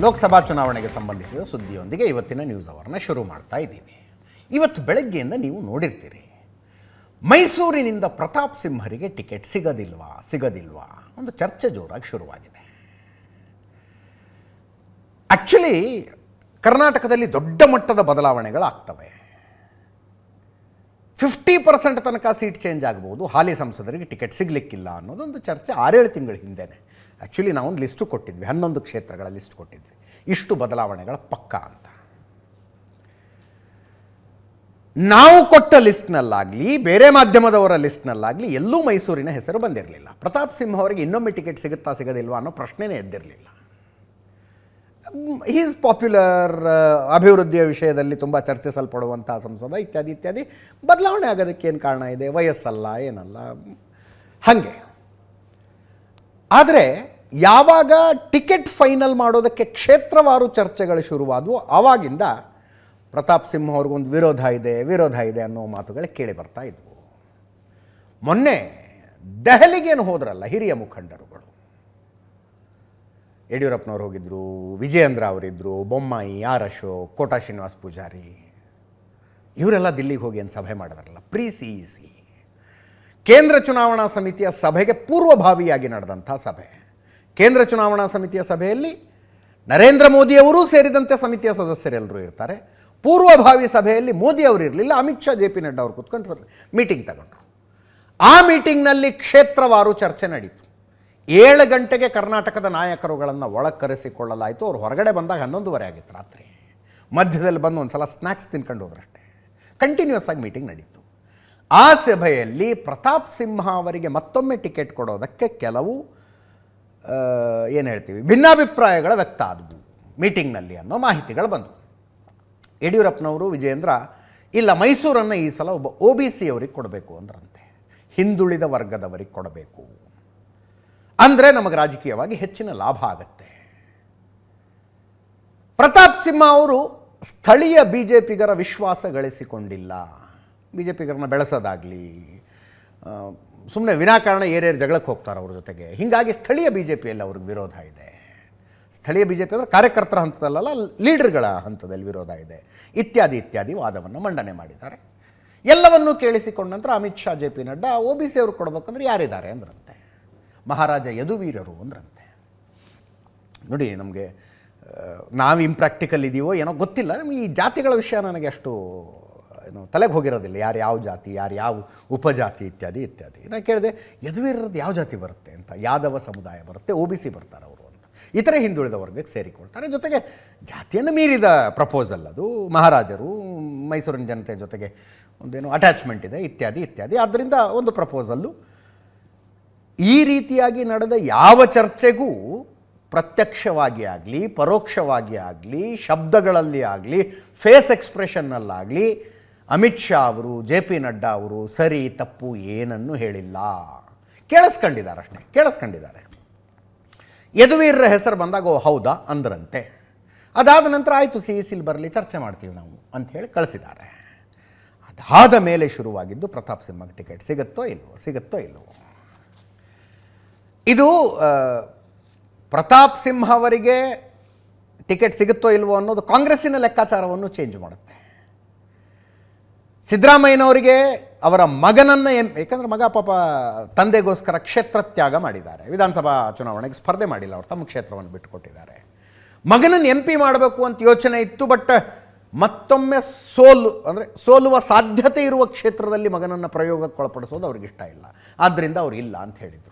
ಲೋಕಸಭಾ ಚುನಾವಣೆಗೆ ಸಂಬಂಧಿಸಿದ ಸುದ್ದಿಯೊಂದಿಗೆ ಇವತ್ತಿನ ನ್ಯೂಸ್ ಅವರನ್ನ ಶುರು ಮಾಡ್ತಾ ಇದ್ದೀವಿ ಇವತ್ತು ಬೆಳಗ್ಗೆಯಿಂದ ನೀವು ನೋಡಿರ್ತೀರಿ. ಮೈಸೂರಿನಿಂದ ಪ್ರತಾಪ್ ಸಿಂಹರಿಗೆ ಟಿಕೆಟ್ ಸಿಗದಿಲ್ವಾ? ಸಿಗದಿಲ್ವಾ? ಒಂದು ಚರ್ಚೆ ಜೋರಾಗಿ ಶುರುವಾಗಿದೆ. ಆ್ಯಕ್ಚುಲಿ ಕರ್ನಾಟಕದಲ್ಲಿ ದೊಡ್ಡ ಮಟ್ಟದ ಬದಲಾವಣೆಗಳಾಗ್ತವೆ. ಫಿಫ್ಟಿ ಪರ್ಸೆಂಟ್ ತನಕ ಸೀಟ್ ಚೇಂಜ್ ಆಗ್ಬೋದು. ಹಾಲಿ ಸಂಸದರಿಗೆ ಟಿಕೆಟ್ ಸಿಗಲಿಕ್ಕಿಲ್ಲ ಅನ್ನೋದೊಂದು ಚರ್ಚೆ ಆರೇಳು ತಿಂಗಳ ಹಿಂದೆನೆ. ಆ್ಯಕ್ಚುಲಿ ನಾವೊಂದು ಲಿಸ್ಟು ಕೊಟ್ಟಿದ್ವಿ, ಹನ್ನೊಂದು ಕ್ಷೇತ್ರಗಳ ಲಿಸ್ಟ್ ಕೊಟ್ಟಿದ್ವಿ. ಇಷ್ಟು ಬದಲಾವಣೆಗಳ ಪಕ್ಕ ಅಂತ. ನಾವು ಕೊಟ್ಟ ಲಿಸ್ಟ್ನಲ್ಲಾಗಲಿ ಬೇರೆ ಮಾಧ್ಯಮದವರ ಲಿಸ್ಟ್ನಲ್ಲಾಗಲಿ ಎಲ್ಲೂ ಮೈಸೂರಿನ ಹೆಸರು ಬಂದಿರಲಿಲ್ಲ. ಪ್ರತಾಪ್ ಸಿಂಹ ಅವರಿಗೆ ಇನ್ನೊಮ್ಮೆ ಟಿಕೆಟ್ ಸಿಗುತ್ತಾ ಸಿಗೋದಿಲ್ವಾ ಅನ್ನೋ ಪ್ರಶ್ನೆನೇ ಎದ್ದಿರಲಿಲ್ಲ. ಈಸ್ ಪಾಪ್ಯುಲರ್ ಅಭಿವೃದ್ಧಿಯ ವಿಷಯದಲ್ಲಿ ತುಂಬ ಚರ್ಚಿಸಲ್ಪಡುವಂಥ ಸಂಸದ ಇತ್ಯಾದಿ ಇತ್ಯಾದಿ. ಬದಲಾವಣೆ ಆಗೋದಕ್ಕೆ ಏನು ಕಾರಣ ಇದೆ? ವಯಸ್ಸಲ್ಲ, ಏನಲ್ಲ. ಹಾಗೆ. ಆದರೆ ಯಾವಾಗ ಟಿಕೆಟ್ ಫೈನಲ್ ಮಾಡೋದಕ್ಕೆ ಕ್ಷೇತ್ರವಾರು ಚರ್ಚೆಗಳು ಶುರುವಾದವು ಆವಾಗಿಂದ ಪ್ರತಾಪ್ ಸಿಂಹ ಅವ್ರಿಗೊಂದು ವಿರೋಧ ಇದೆ ವಿರೋಧ ಇದೆ ಅನ್ನೋ ಮಾತುಗಳು ಕೇಳಿ ಬರ್ತಾ ಇದ್ವು. ಮೊನ್ನೆ ದೆಹಲಿಗೇನು ಹೋದ್ರಲ್ಲ ಹಿರಿಯ ಮುಖಂಡರುಗಳು. ಯಡಿಯೂರಪ್ಪನವ್ರು ಹೋಗಿದ್ದರು ವಿಜಯೇಂದ್ರ ಅವರಿದ್ದರು ಬೊಮ್ಮಾಯಿ ಆರ್ ಅಶೋಕ್ ಕೋಟಾ ಶ್ರೀನಿವಾಸ್ ಪೂಜಾರಿ, ಇವರೆಲ್ಲ ದಿಲ್ಲಿಗೆ ಹೋಗಿ ಏನು ಸಭೆ ಮಾಡಿದ್ರಲ್ಲ? Pre C E C. ಕೇಂದ್ರ ಚುನಾವಣಾ ಸಮಿತಿಯ ಸಭೆಗೆ ಪೂರ್ವಭಾವಿಯಾಗಿ ನಡೆದಂಥ ಸಭೆ. ಕೇಂದ್ರ ಚುನಾವಣಾ ಸಮಿತಿಯ ಸಭೆಯಲ್ಲಿ ನರೇಂದ್ರ ಮೋದಿಯವರೂ ಸೇರಿದಂತೆ ಸಮಿತಿಯ ಸದಸ್ಯರೆಲ್ಲರೂ ಇರ್ತಾರೆ. ಪೂರ್ವಭಾವಿ ಸಭೆಯಲ್ಲಿ ಮೋದಿ ಅವರು ಇರಲಿಲ್ಲ, ಅಮಿತ್ ಶಾ, ಜೆ ಪಿ ನಡ್ಡಾ ಅವರು ಕೂತ್ಕೊಂಡು ಸರ್ ಮೀಟಿಂಗ್ ತಗೊಂಡ್ರು. ಆ ಮೀಟಿಂಗ್ನಲ್ಲಿ ಕ್ಷೇತ್ರವಾರು ಚರ್ಚೆ ನಡೀತು. ಏಳು ಗಂಟೆಗೆ ಕರ್ನಾಟಕದ ನಾಯಕರುಗಳನ್ನು ಒಳಗೆ ಕರೆಸಿಕೊಳ್ಳಲಾಯಿತು ಅವ್ರು ಹೊರಗಡೆ ಬಂದಾಗ ಹನ್ನೊಂದುವರೆ ಆಗಿತ್ತು ರಾತ್ರಿ. ಮಧ್ಯದಲ್ಲಿ ಬಂದು ಒಂದು ಸಲ ಸ್ನ್ಯಾಕ್ಸ್ ತಿನ್ಕೊಂಡು ಹೋದ್ರಷ್ಟೇ. ಕಂಟಿನ್ಯೂಸ್ ಆಗಿ ಮೀಟಿಂಗ್ ನಡೀತು. ಆ ಸಭೆಯಲ್ಲಿ ಪ್ರತಾಪ್ ಸಿಂಹ ಅವರಿಗೆ ಮತ್ತೊಮ್ಮೆ ಟಿಕೆಟ್ ಕೊಡೋದಕ್ಕೆ ಕೆಲವು ಏನು ಹೇಳ್ತೀವಿ, ಭಿನ್ನಾಭಿಪ್ರಾಯಗಳು ವ್ಯಕ್ತ ಆದವು. ಮೀಟಿಂಗ್ನಲ್ಲಿ ಅನ್ನೋ ಮಾಹಿತಿಗಳು ಬಂದವು. ಯಡಿಯೂರಪ್ಪನವರು, ವಿಜಯೇಂದ್ರ, ಇಲ್ಲ ಮೈಸೂರನ್ನು ಈ ಸಲ ಒಬ್ಬ ಒ ಬಿ ಸಿ ಅವರಿಗೆ ಕೊಡಬೇಕು ಅಂದ್ರಂತೆ. ಹಿಂದುಳಿದ ವರ್ಗದವರಿಗೆ ಕೊಡಬೇಕು. ಅಂದರೆ ನಮಗೆ ರಾಜಕೀಯವಾಗಿ ಹೆಚ್ಚಿನ ಲಾಭ ಆಗುತ್ತೆ. ಪ್ರತಾಪ್ ಸಿಂಹ ಅವರು ಸ್ಥಳೀಯ ಬಿ ಜೆ ಪಿಗರ ವಿಶ್ವಾಸ ಗಳಿಸಿಕೊಂಡಿಲ್ಲ. ಬಿ ಜೆ ಪಿಗರನ್ನ ಬೆಳೆಸೋದಾಗಲಿ ಸುಮ್ಮನೆ ವಿನಾಕಾರಣ ಏರೇರು ಜಗಳಕ್ಕೆ ಹೋಗ್ತಾರೆ ಅವ್ರ ಜೊತೆಗೆ. ಹೀಗಾಗಿ ಸ್ಥಳೀಯ ಬಿ ಜೆ ಪಿಯಲ್ಲಿ ಅವ್ರಿಗೆ ವಿರೋಧ ಇದೆ. ಸ್ಥಳೀಯ ಬಿ ಜೆ ಪಿ ಅಂದರೆ ಕಾರ್ಯಕರ್ತರ ಹಂತದಲ್ಲಲ್ಲ, ಲೀಡರ್ಗಳ ಹಂತದಲ್ಲಿ ವಿರೋಧ ಇದೆ. ಇತ್ಯಾದಿ ಇತ್ಯಾದಿ ವಾದವನ್ನು ಮಂಡನೆ ಮಾಡಿದ್ದಾರೆ. ಎಲ್ಲವನ್ನೂ ಕೇಳಿಸಿಕೊಂಡ ನಂತರ Amit Shah, J P Nadda O B C ಅವರು ಕೊಡಬೇಕಂದ್ರೆ ಯಾರಿದ್ದಾರೆ ಅಂದ್ರಂತೆ. ಮಹಾರಾಜ ಯದುವೀರರು ಅಂದ್ರಂತೆ. ನೋಡಿ ನಮಗೆ ನಾವು ಇಂಪ್ರಾಕ್ಟಿಕಲ್ ಇದೀವೋ ಏನೋ ಗೊತ್ತಿಲ್ಲ. ನಮಗೆ ಈ ಜಾತಿಗಳ ವಿಷಯ ನನಗೆ ಅಷ್ಟು, ಏನು, ತಲೆಗೆ ಹೋಗಿರೋದಿಲ್ಲ. ಯಾರು ಯಾವ ಜಾತಿ, ಯಾರು ಯಾವ ಉಪಜಾತಿ ಇತ್ಯಾದಿ ಇತ್ಯಾದಿ. ನಾನು ಕೇಳಿದೆ ಯದುವೀರರದ್ದು ಯಾವ ಜಾತಿ ಬರುತ್ತೆ ಅಂತ. ಯಾದವ ಸಮುದಾಯ ಬರುತ್ತೆ, ಒ ಬಿ ಬರ್ತಾರೆ ಅವರು ಅಂತ. ಇತರೆ ಹಿಂದುಳಿದ ವರ್ಗಕ್ಕೆ ಸೇರಿಕೊಳ್ತಾರೆ. ಜೊತೆಗೆ ಜಾತಿಯನ್ನು ಮೀರಿದ ಪ್ರಪೋಸಲ್ ಅದು. ಮಹಾರಾಜರು ಮೈಸೂರಿನ ಜನತೆ ಜೊತೆಗೆ ಒಂದೇನು ಅಟ್ಯಾಚ್ಮೆಂಟ್ ಇದೆ, ಇತ್ಯಾದಿ ಇತ್ಯಾದಿ. ಆದ್ದರಿಂದ ಒಂದು ಪ್ರಪೋಸಲ್ಲು ಈ ರೀತಿಯಾಗಿ ನಡೆದ ಯಾವ ಚರ್ಚೆಗೂ ಪ್ರತ್ಯಕ್ಷವಾಗಿ ಆಗಲಿ, ಪರೋಕ್ಷವಾಗಿ ಆಗಲಿ, ಶಬ್ದಗಳಲ್ಲಿ ಆಗಲಿ, ಫೇಸ್ ಎಕ್ಸ್ಪ್ರೆಷನ್ನಲ್ಲಾಗಲಿ ಅಮಿತ್ ಶಾ ಅವರು, ಜೆ ಪಿ ನಡ್ಡಾ ಅವರು ಸರಿ, ತಪ್ಪು, ಏನನ್ನು ಹೇಳಿಲ್ಲ. ಕೇಳಿಸ್ಕೊಂಡಿದ್ದಾರೆ ಅಷ್ಟೇ ಕೇಳಿಸ್ಕೊಂಡಿದ್ದಾರೆ. ಯದುವೀರ್ರ ಹೆಸರು ಬಂದಾಗ, ಓ, ಹೌದಾ, ಅಂದ್ರಂತೆ. ಅದಾದ ನಂತರ ಆಯಿತು, ಸಿ ಎಸ್ ಇಲ್ಲಿ ಬರಲಿ, ಚರ್ಚೆ ಮಾಡ್ತೀವಿ ನಾವು ಅಂತ ಹೇಳಿ ಕಳಿಸಿದ್ದಾರೆ. ಅದಾದ ಮೇಲೆ ಶುರುವಾಗಿದ್ದು ಪ್ರತಾಪ್ ಸಿಂಹಗೆ ಟಿಕೆಟ್ ಸಿಗುತ್ತೋ ಇಲ್ವೋ ಸಿಗುತ್ತೋ ಇಲ್ವೋ? ಇದು ಪ್ರತಾಪ್ ಸಿಂಹ ಅವರಿಗೆ ಟಿಕೆಟ್ ಸಿಗುತ್ತೋ ಇಲ್ವೋ ಅನ್ನೋದು ಕಾಂಗ್ರೆಸ್ಸಿನ ಲೆಕ್ಕಾಚಾರವನ್ನು ಚೇಂಜ್ ಮಾಡುತ್ತೆ. ಸಿದ್ದರಾಮಯ್ಯನವರಿಗೆ ಅವರ ಮಗನನ್ನು ಎಂ, ಏಕೆಂದರೆ ಮಗ ಪಾಪ ತಂದೆಗೋಸ್ಕರ ಕ್ಷೇತ್ರ ತ್ಯಾಗ ಮಾಡಿದ್ದಾರೆ. ವಿಧಾನಸಭಾ ಚುನಾವಣೆಗೆ ಸ್ಪರ್ಧೆ ಮಾಡಿಲ್ಲ, ಅವರು ತಮ್ಮ ಕ್ಷೇತ್ರವನ್ನು ಬಿಟ್ಟುಕೊಟ್ಟಿದ್ದಾರೆ. ಮಗನನ್ನು ಎಂ ಪಿ ಮಾಡಬೇಕು ಅಂತ ಯೋಚನೆ ಇತ್ತು ಬಟ್ ಮತ್ತೊಮ್ಮೆ ಸೋಲು, ಅಂದರೆ ಸೋಲುವ ಸಾಧ್ಯತೆ ಇರುವ ಕ್ಷೇತ್ರದಲ್ಲಿ ಮಗನನ್ನು ಪ್ರಯೋಗಕ್ಕೆ ಒಳಪಡಿಸೋದು ಅವ್ರಿಗೆ ಇಷ್ಟ ಇಲ್ಲ. ಆದ್ದರಿಂದ ಅವರು ಇಲ್ಲ ಅಂತ ಹೇಳಿದರು.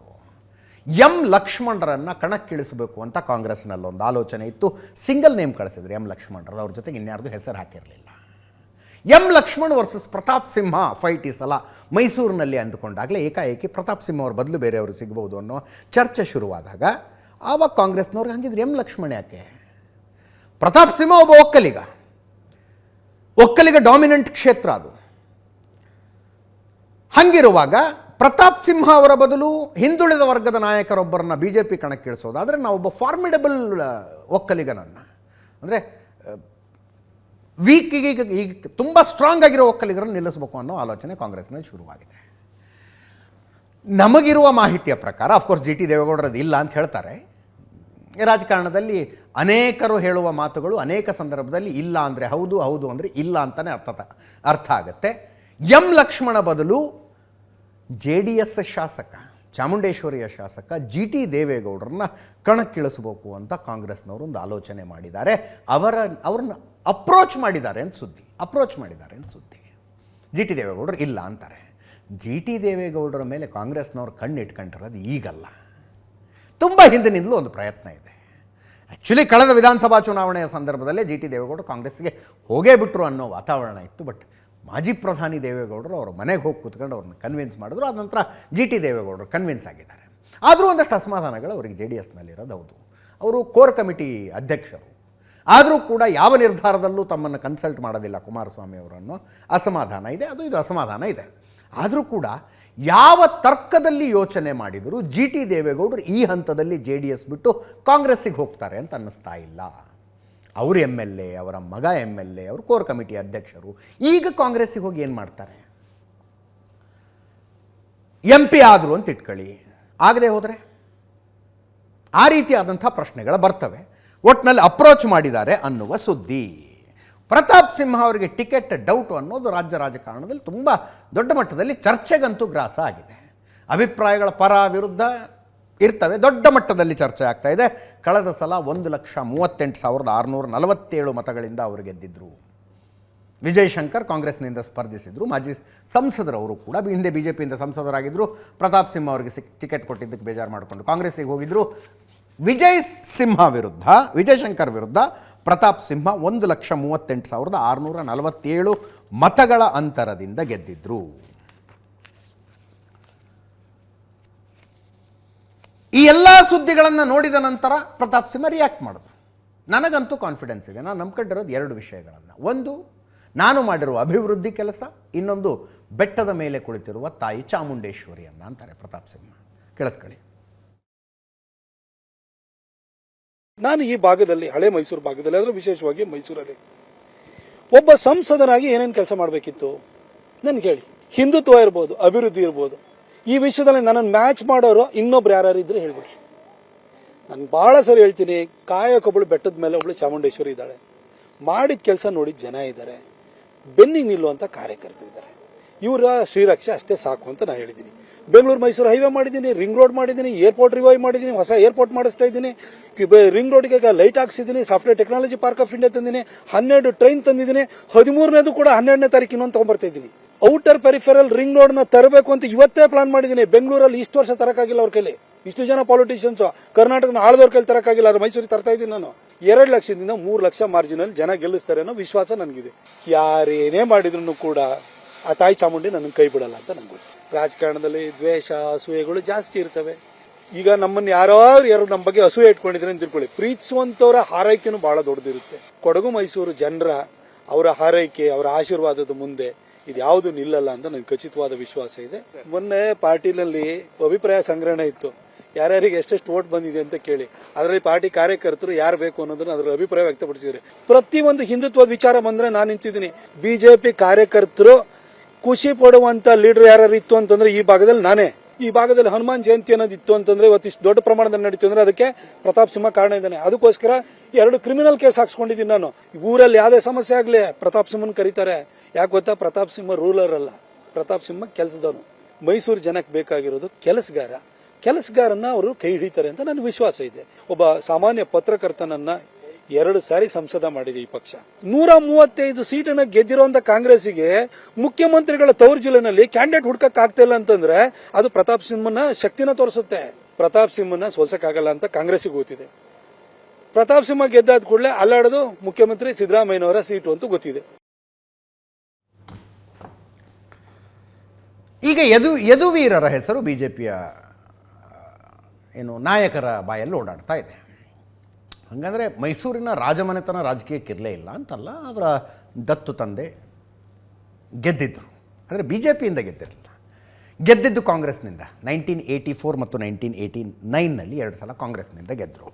ಎಂ ಲಕ್ಷ್ಮಣರನ್ನು ಕಣಕ್ಕಿಳಿಸಬೇಕು ಅಂತ ಕಾಂಗ್ರೆಸ್ನಲ್ಲಿ ಒಂದು ಆಲೋಚನೆ ಇತ್ತು. ಸಿಂಗಲ್ ನೇಮ್ ಕಳಿಸಿದ್ರು ಎಂ ಲಕ್ಷ್ಮಣರು, ಅವ್ರ ಜೊತೆಗೆ ಇನ್ಯಾರ್ದು ಹೆಸರು ಹಾಕಿರಲಿಲ್ಲ. M Lakshman versus Pratap Simha fight ಈ ಸಲ ಮೈಸೂರಿನಲ್ಲಿ ಅಂದುಕೊಂಡಾಗಲೇ ಏಕಾಏಕಿ ಪ್ರತಾಪ್ ಸಿಂಹ ಅವ್ರ ಬದಲು ಬೇರೆಯವರು ಸಿಗಬಹುದು ಅನ್ನೋ ಚರ್ಚೆ ಶುರುವಾದಾಗ ಆವಾಗ ಕಾಂಗ್ರೆಸ್ನವ್ರಿಗೆ ಹಂಗಿದ್ರೆ ಎಂ ಲಕ್ಷ್ಮಣ ಯಾಕೆ? ಪ್ರತಾಪ್ ಸಿಂಹ ಒಬ್ಬ ಒಕ್ಕಲಿಗ. ಒಕ್ಕಲಿಗ ಡಾಮಿನೆಂಟ್ ಕ್ಷೇತ್ರ ಅದು. ಹಂಗಿರುವಾಗ ಪ್ರತಾಪ್ ಸಿಂಹ ಅವರ ಬದಲು ಹಿಂದುಳಿದ ವರ್ಗದ ನಾಯಕರೊಬ್ಬರನ್ನ ಬಿ ಜೆ ಪಿ ಕಣಕ್ಕಿಳಿಸೋದಾದರೆ ನಾವೊಬ್ಬ ಫಾರ್ಮಿಡಬಲ್ ಒಕ್ಕಲಿಗನನ್ನು. ಅಂದರೆ ವೀಕ್ ಈಗ ಈಗ ತುಂಬ ಸ್ಟ್ರಾಂಗ್ ಆಗಿರೋ ಒಕ್ಕಲಿಗರನ್ನು ನಿಲ್ಲಿಸಬೇಕು ಅನ್ನೋ ಆಲೋಚನೆ ಕಾಂಗ್ರೆಸ್ನಲ್ಲಿ ಶುರುವಾಗಿದೆ. ನಮಗಿರುವ ಮಾಹಿತಿಯ ಪ್ರಕಾರ ಅಫ್ಕೋರ್ಸ್ ಜಿ ಟಿ ದೇವೇಗೌಡರದ್ದು ಇಲ್ಲ ಅಂತ ಹೇಳ್ತಾರೆ. ರಾಜಕಾರಣದಲ್ಲಿ ಅನೇಕರು ಹೇಳುವ ಮಾತುಗಳು ಅನೇಕ ಸಂದರ್ಭದಲ್ಲಿ ಇಲ್ಲ ಅಂದರೆ ಹೌದು ಹೌದು ಅಂದರೆ ಇಲ್ಲ ಅಂತಲೇ ಅರ್ಥ ಅರ್ಥ ಆಗುತ್ತೆ. ಎಂ ಲಕ್ಷ್ಮಣ ಬದಲು ಜೆ ಡಿ ಎಸ್ ಶಾಸಕ, ಚಾಮುಂಡೇಶ್ವರಿಯ ಶಾಸಕ ಜಿ ಟಿ ದೇವೇಗೌಡರನ್ನ ಕಣಕ್ಕಿಳಿಸಬೇಕು ಅಂತ ಕಾಂಗ್ರೆಸ್ನವರು ಒಂದು ಆಲೋಚನೆ ಮಾಡಿದ್ದಾರೆ. ಅವರ, ಅವ್ರನ್ನ ಅಪ್ರೋಚ್ ಮಾಡಿದ್ದಾರೆ ಅಂತ ಸುದ್ದಿ, ಅಪ್ರೋಚ್ ಮಾಡಿದ್ದಾರೆ ಅಂತ ಸುದ್ದಿ. ಜಿ ಟಿ ದೇವೇಗೌಡರು ಇಲ್ಲ ಅಂತಾರೆ. ಜಿ ಟಿ ದೇವೇಗೌಡರ ಮೇಲೆ ಕಾಂಗ್ರೆಸ್ನವ್ರು ಕಣ್ಣಿಟ್ಕೊಂಡಿರೋದು ಈಗಲ್ಲ. ತುಂಬ ಹಿಂದಿನಿಂದಲೂ ಒಂದು ಪ್ರಯತ್ನ ಇದೆ. ಆ್ಯಕ್ಚುಲಿ ಕಳೆದ ವಿಧಾನಸಭಾ ಚುನಾವಣೆಯ ಸಂದರ್ಭದಲ್ಲೇ ಜಿ ಟಿ ದೇವೇಗೌಡರು ಕಾಂಗ್ರೆಸ್ಗೆ ಹೋಗೇ ಬಿಟ್ಟರು ಅನ್ನೋ ವಾತಾವರಣ ಇತ್ತು, ಬಟ್ ಮಾಜಿ ಪ್ರಧಾನಿ ದೇವೇಗೌಡರು ಅವರ ಮನೆಗೆ ಹೋಗಿ ಕೂತ್ಕೊಂಡು ಅವ್ರನ್ನ ಕನ್ವಿನ್ಸ್ ಮಾಡಿದ್ರು. ಆದ ನಂತರ ಜಿ ಟಿ ದೇವೇಗೌಡರು ಕನ್ವಿನ್ಸ್ ಆಗಿದ್ದಾರೆ. ಆದರೂ ಒಂದಷ್ಟು ಅಸಮಾಧಾನಗಳು ಅವರಿಗೆ ಜೆ ಡಿ ಎಸ್ನಲ್ಲಿರೋದು ಹೌದು. ಅವರು ಕೋರ್ ಕಮಿಟಿ ಅಧ್ಯಕ್ಷರು. ಆದರೂ ಕೂಡ ಯಾವ ನಿರ್ಧಾರದಲ್ಲೂ ತಮ್ಮನ್ನು ಕನ್ಸಲ್ಟ್ ಮಾಡೋದಿಲ್ಲ ಕುಮಾರಸ್ವಾಮಿ ಅವರನ್ನು. ಅಸಮಾಧಾನ ಇದೆ, ಅದು ಇದು ಅಸಮಾಧಾನ ಇದೆ. ಆದರೂ ಕೂಡ ಯಾವ ತರ್ಕದಲ್ಲಿ ಯೋಚನೆ ಮಾಡಿದರೂ ಜಿ ಟಿ ದೇವೇಗೌಡರು ಈ ಹಂತದಲ್ಲಿ ಜೆ ಡಿ ಎಸ್ ಬಿಟ್ಟು ಕಾಂಗ್ರೆಸ್ಸಿಗೆ ಹೋಗ್ತಾರೆ ಅಂತ ಅನ್ನಿಸ್ತಾ ಇಲ್ಲ. ಅವರು ಎಂ ಎಲ್ ಎ, ಅವರ ಮಗ ಎಂ ಎಲ್ ಎ, ಅವರು ಕೋರ್ ಕಮಿಟಿ ಅಧ್ಯಕ್ಷರು, ಈಗ ಕಾಂಗ್ರೆಸ್ಸಿಗೆ ಹೋಗಿ ಏನು ಮಾಡ್ತಾರೆ? ಎಂ ಪಿ ಆದರು ಅಂತ ಇಟ್ಕೊಳ್ಳಿ. ಆಗದೆ ಹೋದರೆ? ಆ ರೀತಿಯಾದಂಥ ಪ್ರಶ್ನೆಗಳು ಬರ್ತವೆ. ಒಟ್ಟಿನಲ್ಲಿ ಅಪ್ರೋಚ್ ಮಾಡಿದ್ದಾರೆ ಅನ್ನುವ ಸುದ್ದಿ. ಪ್ರತಾಪ್ ಸಿಂಹ ಅವರಿಗೆ ಟಿಕೆಟ್ ಡೌಟ್ ಅನ್ನೋದು ರಾಜ್ಯ ರಾಜಕಾರಣದಲ್ಲಿ ತುಂಬ ದೊಡ್ಡ ಮಟ್ಟದಲ್ಲಿ ಚರ್ಚೆಗಂತೂ ಗ್ರಾಸ ಆಗಿದೆ. ಅಭಿಪ್ರಾಯಗಳ ಪರ ವಿರುದ್ಧ ಇರ್ತವೆ. ದೊಡ್ಡ ಮಟ್ಟದಲ್ಲಿ ಚರ್ಚೆ ಆಗ್ತಾ ಇದೆ. ಕಳೆದ ಸಲ ಒಂದು ಲಕ್ಷ ಮೂವತ್ತೆಂಟು ಸಾವಿರದ ಆರುನೂರ ನಲವತ್ತೇಳು ಮತಗಳಿಂದ ಅವರು ಗೆದ್ದಿದ್ರು. ವಿಜಯ್ ಶಂಕರ್ ಕಾಂಗ್ರೆಸ್ನಿಂದ ಸ್ಪರ್ಧಿಸಿದ್ರು. ಮಾಜಿ ಸಂಸದರವರು ಕೂಡ ಹಿಂದೆ ಬಿ ಜೆ ಪಿಯಿಂದ ಸಂಸದರಾಗಿದ್ದರು ಪ್ರತಾಪ್ ಸಿಂಹ ಅವರಿಗೆ ಸಿಕ್, ಟಿಕೆಟ್ ಕೊಟ್ಟಿದ್ದಕ್ಕೆ ಬೇಜಾರು ಮಾಡಿಕೊಂಡು ಕಾಂಗ್ರೆಸ್ಸಿಗೆ ಹೋಗಿದ್ದರು ವಿಜಯ್ ಸಿಂಹ ವಿರುದ್ಧ ವಿಜಯ್ ಶಂಕರ್ ವಿರುದ್ಧ ಪ್ರತಾಪ್ ಸಿಂಹ ಒಂದು ಲಕ್ಷ ಮೂವತ್ತೆಂಟು ಸಾವಿರದ ಆರುನೂರ ನಲವತ್ತೇಳು ಮತಗಳ ಅಂತರದಿಂದ ಗೆದ್ದಿದ್ರು. ಈ ಎಲ್ಲ ಸುದ್ದಿಗಳನ್ನು ನೋಡಿದ ನಂತರ ಪ್ರತಾಪ್ ಸಿಂಹ ರಿಯಾಕ್ಟ್ ಮಾಡಿದ್ರು ನನಗಂತೂ ಕಾನ್ಫಿಡೆನ್ಸ್ ಇದೆ. ನಾನು ನಂಬ್ಕೊಂಡಿರೋದು ಎರಡು ವಿಷಯಗಳನ್ನು. ಒಂದು, ನಾನು ಮಾಡಿರುವ ಅಭಿವೃದ್ಧಿ ಕೆಲಸ, ಇನ್ನೊಂದು ಬೆಟ್ಟದ ಮೇಲೆ ಕುಳಿತಿರುವ ತಾಯಿ ಚಾಮುಂಡೇಶ್ವರಿಯನ್ನು ಅಂತಾರೆ ಪ್ರತಾಪ್ ಸಿಂಹ. ಕೇಳಿಸ್ಕೊಳ್ಳಿ. ನಾನು ಈ ಭಾಗದಲ್ಲಿ, ಹಳೆ ಮೈಸೂರು ಭಾಗದಲ್ಲಿ, ಆದರೂ ವಿಶೇಷವಾಗಿ ಮೈಸೂರಲ್ಲಿ, ಒಬ್ಬ ಸಂಸದನಾಗಿ ಏನೇನು ಕೆಲಸ ಮಾಡಬೇಕಿತ್ತು? ನನಗೆ ಹೇಳಿ. ಹಿಂದುತ್ವ ಇರ್ಬೋದು, ಅಭಿವೃದ್ಧಿ ಇರ್ಬೋದು. ಈ ವಿಷಯದಲ್ಲಿ ನನ್ನನ್ನು ಮ್ಯಾಚ್ ಮಾಡೋರು ಇನ್ನೊಬ್ರು ಯಾರು ಇದ್ರೆ ಹೇಳ್ಬಿಡಿ. ನಾನು ಭಾಳ ಸರಿ ಹೇಳ್ತೀನಿ ಕಾಯಕೊಬ್ಬಳು ಬೆಟ್ಟದ ಮೇಲೆ ಒಬ್ಳು ಚಾಮುಂಡೇಶ್ವರಿ ಇದ್ದಾಳೆ. ಮಾಡಿದ ಕೆಲಸ ನೋಡಿ ಜನ ಇದ್ದಾರೆ ಬೆನ್ನಿಗೆ ನಿಲ್ಲುವಂಥ ಕಾರ್ಯಕರ್ತರಿದ್ದಾರೆ ಇವರ ಶ್ರೀರಕ್ಷೆ ಅಷ್ಟೇ ಸಾಕು ಅಂತ ನಾನು ಹೇಳಿದ್ದೀನಿ ಬೆಂಗಳೂರು, ಮೈಸೂರು ಹೈವೇ ಮಾಡಿದ್ದೀನಿ ರಿಂಗ್ ರೋಡ್ ಮಾಡಿದ್ದೀನಿ ಏರ್ಪೋರ್ಟ್ ರಿವೈವ್ ಮಾಡಿದ್ದೀನಿ ಹೊಸ ಏರ್ಪೋರ್ಟ್ ಮಾಡಿಸ್ತಾ ಇದ್ದೀನಿ. ರಿಂಗ್ ರೋಡ್ಗೆ ಈಗ light ಹಾಕ್ಸಿದ್ದೀನಿ software technology park of India ತಂದಿದ್ದೀನಿ ಹನ್ನೆರಡು ಟ್ರೈನ್ ತಂದಿದ್ದೀನಿ ಹದಿಮೂರನೇದು ಕೂಡ ಹನ್ನೆರಡನೇ ತಾರೀಕಿನ ತೊಗೊಂಬರ್ತಾ ಇದ್ದೀನಿ. ಔಟರ್ ಪೆರಿಫೆರಲ್ ರಿಂಗ್ ರೋಡ್ನ ತರಬೇಕು ಅಂತ ಇವತ್ತೇ ಪ್ಲಾನ್ ಮಾಡಿದ್ದೀನಿ ಬೆಂಗಳೂರಲ್ಲಿ ಇಷ್ಟು ವರ್ಷ ತರಕಾಗಿಲ್ಲ ಅವ್ರ ಕೈಲಿ. ಇಷ್ಟು ಜನ ಪಾಲಿಟಿಷಿಯನ್ಸ್ ಕರ್ನಾಟಕನ ಆಳದವ್ರ ಕೈಲಿ ತರಕಾಗಿಲ್ಲ. ಅದ್ರ ಮೈಸೂರಿಗೆ ತರ್ತಾ ಇದ್ದೀನಿ ನಾನು. ಎರಡು ಲಕ್ಷದಿಂದ ಮೂರು ಲಕ್ಷ ಮಾರ್ಜಿನಲ್ಲಿ ಜನ ಗೆಲ್ಲಿಸ್ತಾರೆ ಅನ್ನೋ ವಿಶ್ವಾಸ ನನಗಿದೆ. ಯಾರೇನೇ ಮಾಡಿದ್ರು ಕೂಡ ಆ ತಾಯಿ ಚಾಮುಂಡಿ ನನ್ನ ಕೈ ಬಿಡಲ್ಲ ಅಂತ ನಂಗೆ ರಾಜಕಾರಣದಲ್ಲಿ ದ್ವೇಷ, ಅಸೂಯೆಗಳು ಜಾಸ್ತಿ ಇರ್ತವೆ. ಈಗ ನಮ್ಮನ್ನ ಯಾರೋ ಯಾರು ನಮ್ಮ ಬಗ್ಗೆ ಅಸೂಯೆ ಇಟ್ಕೊಂಡಿದ್ರೆ ಅಂತ ತಿಳ್ಕೊಳ್ಳಿ. ಪ್ರೀತಿಸುವಂತವರ ಹಾರೈಕೆನೂ ಬಹಳ ದೊಡ್ಡದಿರುತ್ತೆ. ಕೊಡಗು ಮೈಸೂರು ಜನರ ಅವರ ಹಾರೈಕೆ, ಅವರ ಆಶೀರ್ವಾದದ ಮುಂದೆ ಇದ್ಯಾವುದು ನಿಲ್ಲಲ್ಲ ಅಂತ ನನಗೆ ಖಚಿತವಾದ ವಿಶ್ವಾಸ ಇದೆ. ಮೊನ್ನೆ ಪಾರ್ಟಿನಲ್ಲಿ ಅಭಿಪ್ರಾಯ ಸಂಗ್ರಹಣೆ ಇತ್ತು. ಯಾರ್ಯಾರಿಗೆ ಎಷ್ಟೆಷ್ಟು ವೋಟ್ ಬಂದಿದೆ ಅಂತ ಕೇಳಿ. ಅದರಲ್ಲಿ ಪಾರ್ಟಿ ಕಾರ್ಯಕರ್ತರು ಯಾರು ಬೇಕು ಅನ್ನೋದನ್ನ ಅದರ ಅಭಿಪ್ರಾಯ ವ್ಯಕ್ತಪಡಿಸಿದ್ದಾರೆ. ಪ್ರತಿಯೊಂದು ಹಿಂದುತ್ವದ ವಿಚಾರ ಬಂದ್ರೆ ನಾನು ನಿಂತಿದ್ದೀನಿ. ಬಿಜೆಪಿ ಕಾರ್ಯಕರ್ತರು ಖುಷಿ ಪಡುವಂತ ಲೀಡರ್ ಯಾರು ಇತ್ತು ಅಂತಂದ್ರೆ ಈ ಭಾಗದಲ್ಲಿ ನಾನೇ. ಈ ಭಾಗದಲ್ಲಿ ಹನುಮಾನ್ ಜಯಂತಿ ಅನ್ನೋದಿತ್ತು ಅಂತಂದ್ರೆ ಇವತ್ತು ಇಷ್ಟು ದೊಡ್ಡ ಪ್ರಮಾಣದಲ್ಲಿ ನಡೀತು ಅಂದ್ರೆ ಅದಕ್ಕೆ ಪ್ರತಾಪ್ ಸಿಂಹ ಕಾರಣ ಇದ್ದಾನೆ. ಅದಕ್ಕೋಸ್ಕರ ಎರಡು ಕ್ರಿಮಿನಲ್ ಕೇಸ್ ಹಾಕ್ಸ್ಕೊಂಡಿದ್ದೀನಿ ನಾನು. ಊರಲ್ಲಿ ಯಾವುದೇ ಸಮಸ್ಯೆ ಆಗಲಿ, ಪ್ರತಾಪ್ ಸಿಂಹನ್ ಕರೀತಾರೆ. ಯಾಕೆ ಗೊತ್ತಾ? ಪ್ರತಾಪ್ ಸಿಂಹ ರೂಲರ್ ಅಲ್ಲ. ಪ್ರತಾಪ್ ಸಿಂಹ ಕೆಲಸದವನು. ಮೈಸೂರು ಜನಕ್ಕೆ ಬೇಕಾಗಿರೋದು ಕೆಲಸಗಾರ. ಕೆಲಸಗಾರನ್ನ ಅವರು ಕೈ ಹಿಡಿತಾರೆ ಅಂತ ನನಗೆ ವಿಶ್ವಾಸ ಇದೆ. ಒಬ್ಬ ಸಾಮಾನ್ಯ ಪತ್ರಕರ್ತನನ್ನ ಎರಡು ಸಾರಿ ಸಂಸದ ಮಾಡಿದೆ ಈ ಪಕ್ಷ. ನೂರ ಮೂವತ್ತೈದು ಸೀಟನ್ನು ಗೆದ್ದಿರುವಂತ ಕಾಂಗ್ರೆಸ್ಸಿಗೆ ಮುಖ್ಯಮಂತ್ರಿಗಳ ತವರು ಜಿಲ್ಲೆನಲ್ಲಿ ಕ್ಯಾಂಡಿಡೇಟ್ ಹುಡ್ಕಕ್ ಆಗ್ತಾ ಇಲ್ಲ ಅಂತಂದ್ರೆ ಅದು ಪ್ರತಾಪ್ ಸಿಂಹನ ಶಕ್ತಿನ ತೋರಿಸುತ್ತೆ. ಪ್ರತಾಪ್ ಸಿಂಹನ ಸೋಲ್ಸಕ್ಕಾಗಲ್ಲ ಅಂತ ಕಾಂಗ್ರೆಸ್ಸಿಗೆ ಗೊತ್ತಿದೆ. ಪ್ರತಾಪ್ ಸಿಂಹ ಗೆದ್ದಾದ ಕೂಡಲೇ ಅಲ್ಲಾಡೋದು ಮುಖ್ಯಮಂತ್ರಿ ಸಿದ್ದರಾಮಯ್ಯನವರ ಸೀಟು ಅಂತ ಗೊತ್ತಿದೆ. ಈಗ ಯದು, ಯದುವೀರರ ಹೆಸರು ಬಿಜೆಪಿಯ ಏನು ನಾಯಕರ ಬಾಯಲ್ಲಿ ಓಡಾಡ್ತಾ ಇದೆ. ಹಾಗಂದರೆ ಮೈಸೂರಿನ ರಾಜಮನೆತನ ರಾಜಕೀಯಕ್ಕೆ ಇರಲೇ ಇಲ್ಲ ಅಂತಲ್ಲ, ಅವರ ದತ್ತು ತಂದೆ ಗೆದ್ದಿದ್ದರು ಅಂದರೆ ಬಿ ಜೆ ಪಿಯಿಂದ ಗೆದ್ದಿರಲಿಲ್ಲ. ಗೆದ್ದಿದ್ದು ಕಾಂಗ್ರೆಸ್ನಿಂದ. ನೈನ್ಟೀನ್ ಏಯ್ಟಿ ಫೋರ್ ಮತ್ತು ನೈನ್ಟೀನ್ ಏಯ್ಟಿ ನೈನ್ನಲ್ಲಿ ಎರಡು ಸಲ ಕಾಂಗ್ರೆಸ್ನಿಂದ ಗೆದ್ದರು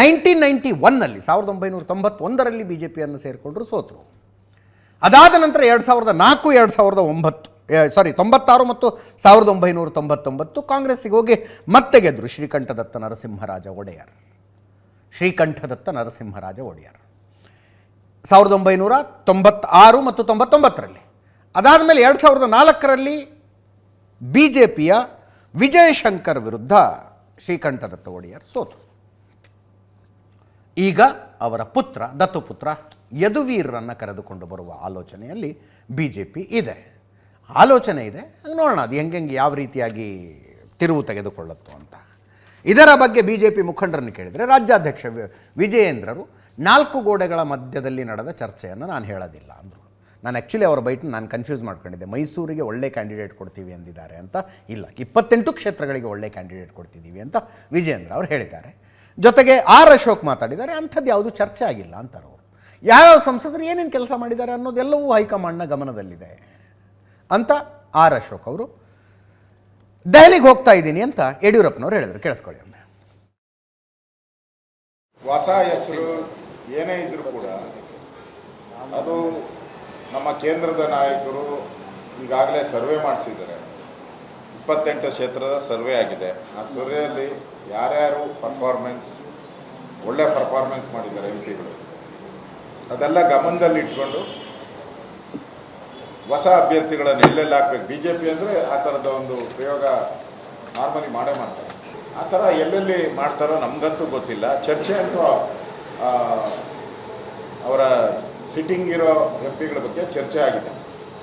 ನೈನ್ಟೀನ್ ನೈಂಟಿ ಒನ್ನಲ್ಲಿ, ಸಾವಿರದ ಒಂಬೈನೂರ ತೊಂಬತ್ತೊಂದರಲ್ಲಿ ಬಿ ಜೆ ಪಿಯನ್ನು ಸೇರಿಕೊಂಡ್ರು ಸೋತರು. ಅದಾದ ನಂತರ ಎರಡು ಸಾವಿರದ ನಾಲ್ಕು, ಎರಡು ಸಾವಿರದ ಒಂಬತ್ತು ಸಾರಿ ತೊಂಬತ್ತಾರು ಮತ್ತು ಸಾವಿರದ ಒಂಬೈನೂರ ತೊಂಬತ್ತೊಂಬತ್ತು ಕಾಂಗ್ರೆಸ್ಸಿಗೆ ಹೋಗಿ ಮತ್ತೆ ಗೆದ್ದರು ಶ್ರೀಕಂಠದತ್ತ ನರಸಿಂಹರಾಜ ಒಡೆಯರ್. ಶ್ರೀಕಂಠದತ್ತ ನರಸಿಂಹರಾಜ ಒಡೆಯರ್. ಸಾವಿರದ ಒಂಬೈನೂರ ತೊಂಬತ್ತಾರು ಮತ್ತು ತೊಂಬತ್ತೊಂಬತ್ತರಲ್ಲಿ. ಅದಾದ ಮೇಲೆ ಎರಡು ಸಾವಿರದ ನಾಲ್ಕರಲ್ಲಿ ಬಿ ಜೆ ಪಿಯ ವಿಜಯಶಂಕರ್ ವಿರುದ್ಧ ಶ್ರೀಕಂಠದತ್ತ ಒಡೆಯರ್ ಸೋತು. ಈಗ ಅವರ ಪುತ್ರ, ದತ್ತುಪುತ್ರ ಯದುವೀರರನ್ನು ಕರೆದುಕೊಂಡು ಬರುವ ಆಲೋಚನೆಯಲ್ಲಿ ಬಿ ಜೆ ಪಿ ಇದೆ. ಆಲೋಚನೆ ಇದೆ. ನೋಡೋಣ, ಅದು ಹೆಂಗೆ ಯಾವ ರೀತಿಯಾಗಿ ತಿರುವು ತೆಗೆದುಕೊಳ್ಳುತ್ತೋ ಅಂತ. ಇದರ ಬಗ್ಗೆ ಬಿ ಜೆ ಪಿ ಮುಖಂಡರನ್ನು ಕೇಳಿದರೆ ರಾಜ್ಯಾಧ್ಯಕ್ಷ ವಿಜಯೇಂದ್ರರು ನಾಲ್ಕು ಗೋಡೆಗಳ ಮಧ್ಯದಲ್ಲಿ ನಡೆದ ಚರ್ಚೆಯನ್ನು ನಾನು ಹೇಳೋದಿಲ್ಲ ಅಂದರು. ನಾನು ಆ್ಯಕ್ಚುಲಿ ಅವರ ಬೈಟ್ ನಾನು ಕನ್ಫ್ಯೂಸ್ ಮಾಡ್ಕೊಂಡಿದ್ದೆ. ಮೈಸೂರಿಗೆ ಒಳ್ಳೆ ಕ್ಯಾಂಡಿಡೇಟ್ ಕೊಡ್ತೀವಿ ಅಂದಿದ್ದಾರೆ ಅಂತ ಇಲ್ಲ. ಇಪ್ಪತ್ತೆಂಟು ಕ್ಷೇತ್ರಗಳಿಗೆ ಒಳ್ಳೆ ಕ್ಯಾಂಡಿಡೇಟ್ ಕೊಡ್ತಿದ್ದೀವಿ ಅಂತ ವಿಜಯೇಂದ್ರ ಅವರು ಹೇಳಿದ್ದಾರೆ. ಜೊತೆಗೆ ಆರ್ ಅಶೋಕ್ ಮಾತಾಡಿದ್ದಾರೆ. ಅಂಥದ್ದು ಯಾವುದು ಚರ್ಚೆ ಆಗಿಲ್ಲ ಅಂತಾರೆ ಅವರು. ಯಾವ್ಯಾವ ಸಂಸದರು ಏನೇನು ಕೆಲಸ ಮಾಡಿದ್ದಾರೆ ಅನ್ನೋದೆಲ್ಲವೂ ಹೈಕಮಾಂಡ್ನ ಗಮನದಲ್ಲಿದೆ ಅಂತ ಆರ್ ಅಶೋಕ್ ಅವರು ದೆಹಲಿಗೆ ಹೋಗ್ತಾ ಇದ್ದೀನಿ ಅಂತ ಯಡಿಯೂರಪ್ಪನವ್ರು ಹೇಳಿದರು. ಕೇಳಿಸ್ಕೊಳ್ಳಿ ಒಮ್ಮೆ. ಹೊಸ ಹೆಸರು ಏನೇ ಇದ್ರೂ ಕೂಡ ಅದು ನಮ್ಮ ಕೇಂದ್ರದ ನಾಯಕರು ಈಗಾಗಲೇ ಸರ್ವೆ ಮಾಡಿಸಿದ್ದಾರೆ. ಇಪ್ಪತ್ತೆಂಟು ಕ್ಷೇತ್ರದ ಸರ್ವೆ ಆಗಿದೆ. ಆ ಸರ್ವೆಯಲ್ಲಿ ಯಾರ್ಯಾರು ಪರ್ಫಾರ್ಮೆನ್ಸ್ ಒಳ್ಳೆ ಪರ್ಫಾರ್ಮೆನ್ಸ್ ಮಾಡಿದ್ದಾರೆ ಎಂ ಪಿಗಳು ಅದೆಲ್ಲ ಗಮನದಲ್ಲಿ ಇಟ್ಕೊಂಡು ಹೊಸ ಅಭ್ಯರ್ಥಿಗಳನ್ನು ಎಲ್ಲೆಲ್ಲಿ ಹಾಕ್ಬೇಕು? ಬಿ ಜೆ ಪಿ ಅಂದರೆ ಆ ಥರದ ಒಂದು ಪ್ರಯೋಗ ನಾರ್ಮಲಿ ಮಾಡೇ ಮಾಡ್ತಾರೆ. ಆ ಥರ ಎಲ್ಲೆಲ್ಲಿ ಮಾಡ್ತಾರೋ ನಮಗಂತೂ ಗೊತ್ತಿಲ್ಲ. ಚರ್ಚೆ ಅಂತೂ ಅವರ ಸಿಟ್ಟಿಂಗ್ ಇರೋ ಎಂ ಪಿಗಳ ಬಗ್ಗೆ ಚರ್ಚೆ ಆಗಿದೆ.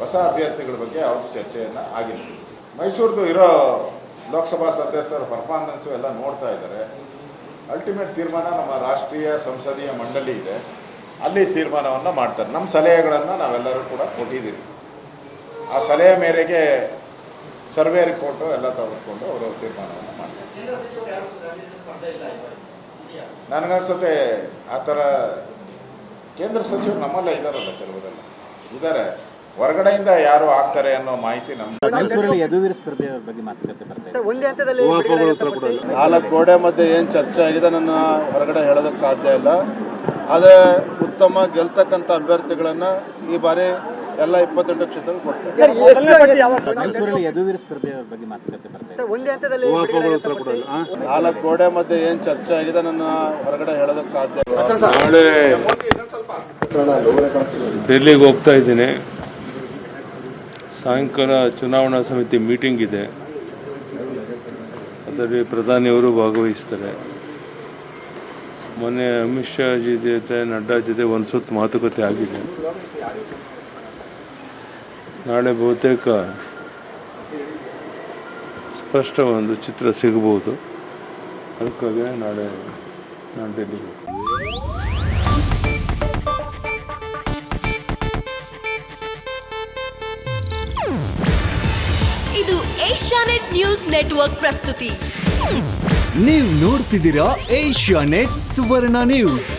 ಹೊಸ ಅಭ್ಯರ್ಥಿಗಳ ಬಗ್ಗೆ ಅವ್ರ ಚರ್ಚೆಯನ್ನು ಆಗಿದೆ. ಮೈಸೂರ್ದು ಇರೋ ಲೋಕಸಭಾ ಸದಸ್ಯರ ಪರ್ಫಾರ್ಮೆನ್ಸು ಎಲ್ಲ ನೋಡ್ತಾ ಇದ್ದಾರೆ. ಅಲ್ಟಿಮೇಟ್ ತೀರ್ಮಾನ ನಮ್ಮ ರಾಷ್ಟ್ರೀಯ ಸಂಸದೀಯ ಮಂಡಳಿ ಇದೆ. ಅಲ್ಲಿ ತೀರ್ಮಾನವನ್ನು ಮಾಡ್ತಾರೆ. ನಮ್ಮ ಸಲಹೆಗಳನ್ನು ನಾವೆಲ್ಲರೂ ಕೂಡ ಕೊಟ್ಟಿದ್ದೀವಿ. ಆ ಸಲಹೆ ಮೇರೆಗೆ ಸರ್ವೆ ರಿಪೋರ್ಟ್ ಎಲ್ಲ ತೆಗೆದುಕೊಂಡು ಅವರು ತೀರ್ಮಾನವನ್ನು ಮಾಡ್ತಾರೆ. ನನಗನ್ಸತ್ತೆ ಆ ಥರ ಕೇಂದ್ರ ಸಚಿವರು ನಮ್ಮಲ್ಲೇ ಇದ್ದಾರಲ್ಲ ಕೆಲವರೆಲ್ಲ. ಇದ್ದಾರೆ ಹೊರಗಡೆಯಿಂದ ಯಾರು ಆಗ್ತಾರೆ ಅನ್ನೋ ಮಾಹಿತಿ ನಾಲ್ಕು ಗೋಡೆ ಮಧ್ಯೆ ಏನು ಚರ್ಚೆ ಆಗಿದೆ ನನ್ನ ಹೊರಗಡೆ ಹೇಳೋದಕ್ಕೆ ಸಾಧ್ಯ ಇಲ್ಲ. ಆದರೆ ಉತ್ತಮ ಗೆಲ್ತಕ್ಕಂಥ ಅಭ್ಯರ್ಥಿಗಳನ್ನ ಈ ಬಾರಿ ಎಲ್ಲ ಇಪ್ಪತ್ತೆಂಟು ಕ್ಷೇತ್ರಗಳು ಕೊಡ್ತಾರೆ. ಮೈಸೂರಲ್ಲಿ ಯದುವೀರ ಸ್ಪರ್ಧೆ ಬಗ್ಗೆ ಮಾತುಕತೆ ಬರ್ತಾ ಒಂದೇ ಹಂತದಲ್ಲಿ ಊಹಾಪೋಹಗಳು ಉತ್ತರ ಕೊಡೋದು? ನಾಲ್ಕು ಗೋಡೆ ಮಧ್ಯೆ ಏನು ಚರ್ಚೆ ಆಗಿದೆ ನನ್ನ ಹೊರಗಡೆ ಹೇಳೋದಕ್ಕೆ ಸಾಧ್ಯ ಇಲ್ಲ. ನಾಳೆ ಡೆಲ್ಲಿಗೆ ಹೋಗ್ತಾ ಇದ್ದೀನಿ. ಸಾಯಂಕಾಲ ಚುನಾವಣಾ ಸಮಿತಿ ಮೀಟಿಂಗ್ ಇದೆ. ಅದರಲ್ಲಿ ಪ್ರಧಾನಿಯವರು ಭಾಗವಹಿಸ್ತಾರೆ. ಮೊನ್ನೆ ಅಮಿತ್ ಶಾಜಿ ಜೊತೆ ನಡ್ಡಾ ಜೊತೆ ಒಂದು ಸುತ್ತು ಮಾತುಕತೆ ಆಗಿದೆ. ನಾಳೆ ಬಹುತೇಕ ಸ್ಪಷ್ಟ ಒಂದು ಚಿತ್ರ ಸಿಗಬಹುದು. ಅದಕ್ಕಾಗಿ ನಾಳೆ ನಾನು ಡೆಲ್ಲಿಗೆ ಹೋಗ್ತೀನಿ. ಇದು ಏಷ್ಯಾನೆಟ್ ನ್ಯೂಸ್ ನೆಟ್ವರ್ಕ್ ಪ್ರಸ್ತುತಿ. ನೀವು ನೋಡ್ತಿದ್ದೀರಾ ಏಷ್ಯಾ ನೆಟ್ ಸುವರ್ಣ ನ್ಯೂಸ್.